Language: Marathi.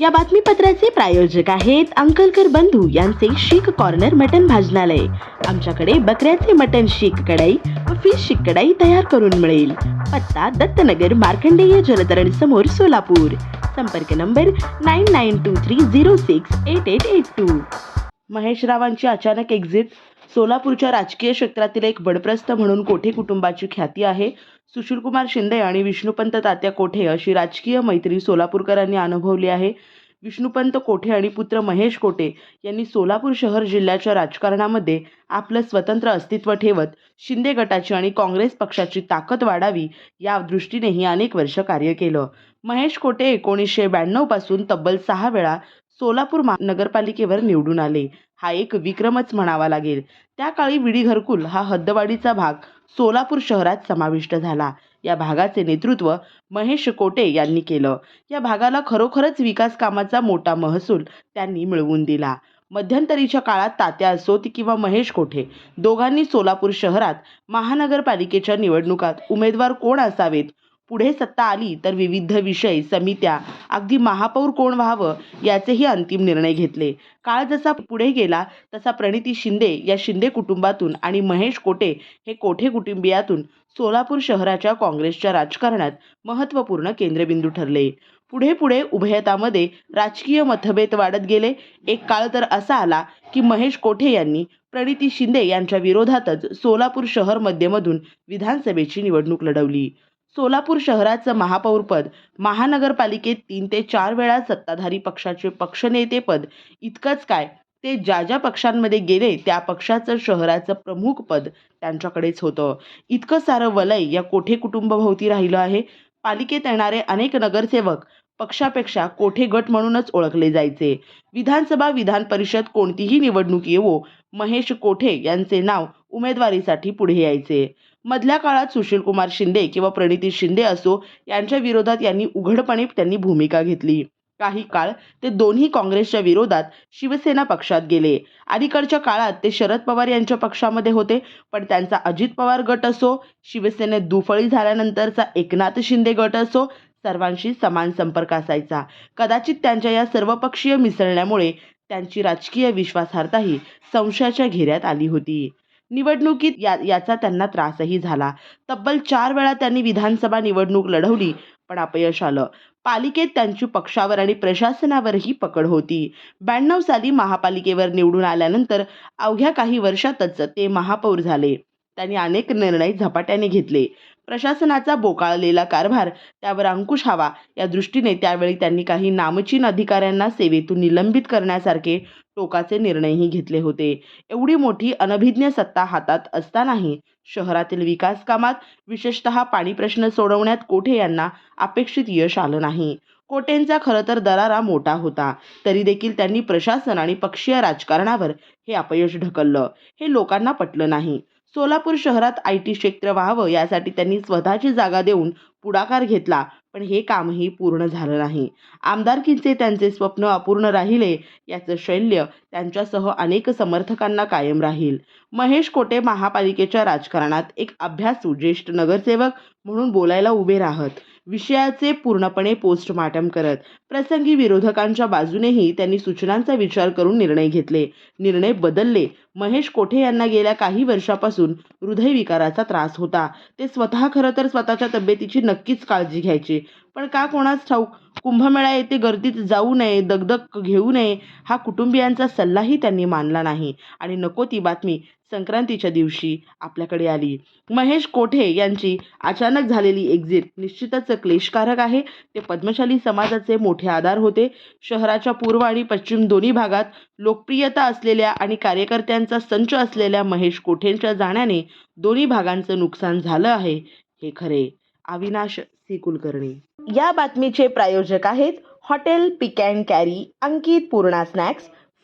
या बातमीपत्राचे प्रायोजक आहेत अंकलकर बंधू यांचे शीख कॉर्नर मटन भाजनालय. आमच्याकडे बकऱ्याचे मटन शीख कढाई व फिश शीख कढाई तयार करून मिळेल. पत्ता दत्तनगर मार्कंडेय जलतरण समोर सोलापूर. संपर्क number nine nine two three zero six eight eight eight two Mahesh रावांची अचानक एक्झिट सोलापूरच्या राजकीय क्षेत्रातील एक बडप्रस्थ म्हणून कोठे कुटुंबाची ख्याती आहे? सुशीलकुमार शिंदे आणि विष्णुपंत तात्या कोठे अशी राजकीय मैत्री सोलापूरकरांनी अनुभवली आहे. विष्णुपंत कोठे आणि पुत्र महेश कोठे यांनी सोलापूर शहर जिल्ह्याच्या राजकारणामध्ये आपलं स्वतंत्र अस्तित्व ठेवत शिंदे गटाची आणि काँग्रेस पक्षाची ताकद वाढावी या दृष्टीनेही अनेक वर्ष कार्य केलं. महेश कोटे एकोणीसशे ब्याण्णवपासून तब्बल सहा वेळा सोलापूर नगरपालिकेवर निवडून आले. हा एक विक्रमच म्हणावा लागेल. त्या काळी विडी घरकुल हा हद्दवाडीचा भाग सोलापूर शहरात समाविष्ट झाला. या भागाचे नेतृत्व महेश कोटे यांनी केलं. या भागाला खरोखरच विकास कामाचा मोठा महसूल त्यांनी मिळवून दिला. मध्यंतरीच्या काळात तात्या असोत किंवा महेश कोठे दोघांनी सोलापूर शहरात महानगरपालिकेच्या निवडणुकात उमेदवार कोण असावेत? पुढे सत्ता आली तर विविध विषय समित्या अगदी महापौर कोण व्हावं याचेही अंतिम निर्णय घेतले. काळ जसा पुढे गेला तसा प्रणिती शिंदे या शिंदे कुटुंबातून आणि महेश कोटे हे कोठे कुटुंबियातून सोलापूर शहराच्या काँग्रेसच्या राजकारणात महत्त्वपूर्ण केंद्रबिंदू ठरले. पुढे पुढे उभयतामध्ये राजकीय मतभेद वाढत गेले. एक काळ तर असा आला की महेश कोठे यांनी प्रणिती शिंदे यांच्या विरोधातच सोलापूर शहर मध्यमधून विधानसभेची निवडणूक लढवली. सोलापूर शहराचं महापौरपद महानगरपालिकेत तीन ते चार वेळा सत्ताधारी पक्षाचे पक्षनेतेपद इतकंच काय ते ज्या ज्या पक्षांमध्ये गेले त्या पक्षाचं शहराचं प्रमुख पद त्यांच्याकडेच होतं. इतकं सारं वलय या कोठे कुटुंबभोवती राहिलं आहे? पालिकेत येणारे अनेक नगरसेवक पक्षापेक्षा कोठे गट म्हणूनच ओळखले जायचे? विधानसभा विधान परिषद कोणतीही निवडणूक येवो महेश कोठे यांचे नाव उमेदवारीसाठी पुढे यायचे. मधल्या काळात सुशीलकुमार शिंदे किंवा प्रणिती शिंदे असो यांच्या विरोधात यांनी उघडपणे त्यांनी भूमिका घेतली. काही काळ ते दोन्ही काँग्रेसच्या विरोधात शिवसेना पक्षात गेले. अलीकडच्या काळात ते शरद पवार यांच्या पक्षामध्ये होते पण त्यांचा अजित पवार गट असो शिवसेनेत दुफळी झाल्यानंतरचा एकनाथ शिंदे गट असो सर्वांशी समान संपर्क असायचा. कदाचित त्यांच्या या सर्वपक्षीय मिसळण्यामुळे त्यांची राजकीय विश्वासार्हताही संशयाच्या घेऱ्यात आली होती. निवडणुकीत या याचा त्यांना त्रासही झाला. तब्बल चार वेळा त्यांनी विधानसभा निवडणूक लढवली पण अपयश आलं. पालिकेत त्यांची पक्षावर आणि प्रशासनावरही पकड होती. ब्याण्णव साली महापालिकेवर निवडून आल्यानंतर अवघ्या काही वर्षातच ते महापौर झाले. त्यांनी अनेक निर्णय झपाट्याने घेतले. प्रशासनाचा बोकाळलेला कारभार त्यावर अंकुश हवा या दृष्टीने त्यावेळी त्यांनी काही नामचीन अधिकाऱ्यांना सेवेतून निलंबित करण्यासारखे टोकाचे निर्णयही घेतले होते. एवढी मोठी अनभिज्ञ सत्ता हातात असतानाही शहरातील विकास कामात विशेषतः पाणी प्रश्न सोडवण्यात कोठे यांना अपेक्षित यश आलं नाही. कोटेंचा खरं तर दरारा मोठा होता. तरी देखील त्यांनी प्रशासन आणि पक्षीय राजकारणावर हे अपयश ढकललं. हे लोकांना पटलं नाही. सोलापूर शहरात आय टी क्षेत्र व्हावं यासाठी त्यांनी स्वतःची जागा देऊन पुढाकार घेतला पण हे कामही पूर्ण झालं नाही. आमदारकीचे त्यांचे स्वप्न अपूर्ण राहिले याचं शैल्य त्यांच्यासह अनेक समर्थकांना कायम राहील. महेश कोटे महापालिकेच्या राजकारणात एक अभ्यासू ज्येष्ठ नगरसेवक म्हणून बोलायला उभे राहत. विषयाचे पूर्णपणे पोस्टमार्टम करत प्रसंगी विरोधकांच्या बाजूनेही त्यांनी सूचनांचा विचार करून निर्णय घेतले. निर्णय बदलले. महेश कोठे यांना गेल्या काही वर्षापासून हृदयविकाराचा त्रास होता. ते स्वतः खरं तर स्वतःच्या तब्येतीची नक्कीच काळजी घ्यायचे. पण का कोणास ठाऊक कुंभमेळा येथे गर्दीत जाऊ नये दगदग घेऊ नये हा कुटुंबियांचा सल्लाही त्यांनी मानला नाही. आणि नको ती बातमी संक्रांतीच्या दिवशी आपल्याकडे आली. महेश कोठे यांची अचानक झालेली एक्झिट निश्चितच क्लेशकारक आहे. ते पद्मशाली समाजाचे मोठे आधार होते. शहराच्या पूर्व आणि पश्चिम दोन्ही भागात लोकप्रियता असलेल्या आणि कार्यकर्त्यांचा संच असलेल्या महेश कोठेंच्या जाण्याने दोन्ही भागांचं नुकसान झालं आहे. हे खरे. अविनाश सी कुलकर्णी या बातमीचे प्रायोजक आहेत hotel pick and carry Ankit Purna snacks